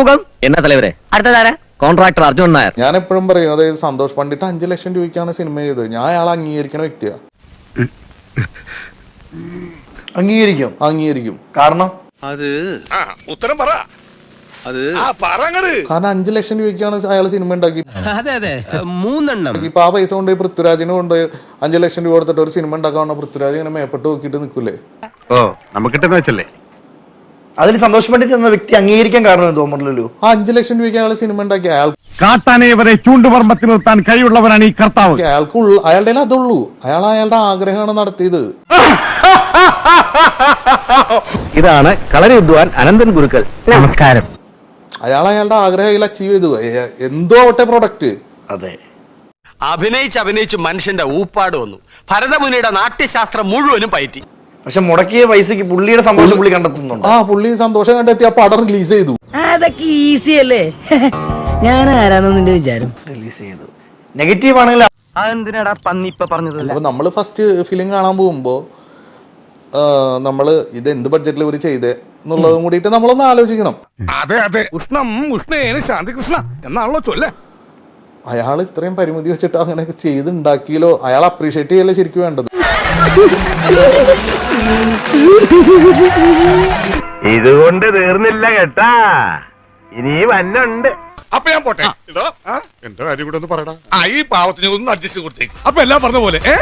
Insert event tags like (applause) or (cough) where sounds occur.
മുഖം? എന്നാ തലവരെ? അടുത്തതാരാ? കോൺട്രാക്ടർ അർജുൻ നായർ. ഞാൻ എപ്പോഴും പറയും അതായത് സന്തോഷ് പണ്ഡിറ്റ് അഞ്ചു ലക്ഷം രൂപയ്ക്കാണ് സിനിമ ചെയ്തത്. ഞാൻ അയാളെ അംഗീകരിക്കുന്ന വ്യക്തിയാ. അംഗീകരിക്കും? അംഗീകരിക്കും. കാരണം? അത് ആ ഉത്തരം പറ. അത് ആ പറങ്ങട് കാരണം അഞ്ചു ലക്ഷം രൂപയ്ക്കാണ് അയാൾ സിനിമ ഉണ്ടാക്കി. അതെ അതെ. മൂന്നെണ്ണം. ഇപ്പൊ ആ പൈസ കൊണ്ട് പൃഥ്വിരാജിന് കൊണ്ട് അഞ്ചു ലക്ഷം രൂപ കൊടുത്തിട്ട് ഒരു സിനിമ ഉണ്ടാക്കാൻ പൃഥ്വിരാജ് ഇങ്ങനെ മേപ്പെട്ട് നോക്കിയിട്ട് നിൽക്കൂലേ? ഓ നമുക്ക് വെച്ചല്ലേ? അതിൽ സന്തോഷപ്പെട്ടിട്ട് പണ്ഡിറ്റ് എന്ന വ്യക്തി അംഗീകരിക്കാൻ കാരണം തോന്നുന്നില്ലല്ലോ ആ അഞ്ചു ലക്ഷം രൂപയ്ക്ക് അയാൾ സിനിമ ഉണ്ടാക്കി. അയാൾ കാട്ടാനെ ഇവരെ ചൂണ്ടുപറമ്പത്തിൽ നിർത്താൻ കഴിവുള്ളവരാണ് ഈ കർത്താവ്. അയാൾക്ക് അയാളുടെ അതുള്ളൂ അയാൾ അയാളുടെ ആഗ്രഹമാണ് നടത്തിയത്. (laughs) ഇതാണ് കളരി വിദ്വാൻ അനന്തൻ ഗുരുക്കൾ. നമസ്കാരം. അയാൾ അയാളുടെ ആഗ്രഹം അയാൾ അച്ചീവ് ചെയ്തു. എന്തോ ആവട്ടെ പ്രൊഡക്റ്റ് അതെ. അഭിനയിച്ച് അഭിനയിച്ച് മനുഷ്യന്റെ ഊപ്പാട് വന്നു. ഭരതമുനിയുടെ നാട്യശാസ്ത്രം മുഴുവനും പയറ്റി. പക്ഷെ മുടക്കിയ പൈസക്ക് പുള്ളിയുടെ സന്തോഷം പുള്ളി കണ്ടെത്തുന്നുണ്ട്? ആ പുള്ളി സന്തോഷം കണ്ടെത്തി ആ പടം റിലീസ് ചെയ്തു. അതൊക്കെ ഈസി അല്ലേ? ഞാൻ ആരാന്ന് നിന്റെ വിചാരം? റിലീസ് ചെയ്തു. നെഗറ്റീവ് ആണെങ്കിൽ അതെന്തിനാടാ പന്നി ഇപ്പൊ പറഞ്ഞത്? അപ്പൊ നമ്മൾ ഫസ്റ്റ് ഫിലിം കാണാൻ പോകുമ്പോ നമ്മൾ ഇത് എന്ത് ബഡ്ജറ്റിൽ ഇവർ ചെയ്തേ എന്നുള്ളതും കൂടിയിട്ട് നമ്മളൊന്ന് ആലോചിക്കണം. അതെ അതെ. ഉഷ്ണം ഉഷ്ണേന ശാന്തികൃഷ്ണ എന്നാണല്ലോ ചൊല്ലേ. അയാൾ ഇത്രയും പരിമിതി വെച്ചിട്ട് അങ്ങനെയൊക്കെ ചെയ്തുണ്ടാക്കിയല്ലോ അയാൾ അപ്രീഷിയേറ്റ് ചെയ്യല്ലേ ശരിക്കും വേണ്ടത്? (laughs) ഇതുകൊണ്ട് തീർന്നില്ല കേട്ടാ. ഇനി വന്നുണ്ട്. അപ്പൊ ഞാൻ പോട്ടെ. എന്റെ കാര്യം കൂടെ ഒന്ന് പറയടാ. ആ ഈ പാവത്തിന് ഒന്ന് അഡ്ജസ്റ്റ് കൊടുത്തേക്ക്. അപ്പൊ എല്ലാം പറഞ്ഞ പോലെ ഏ?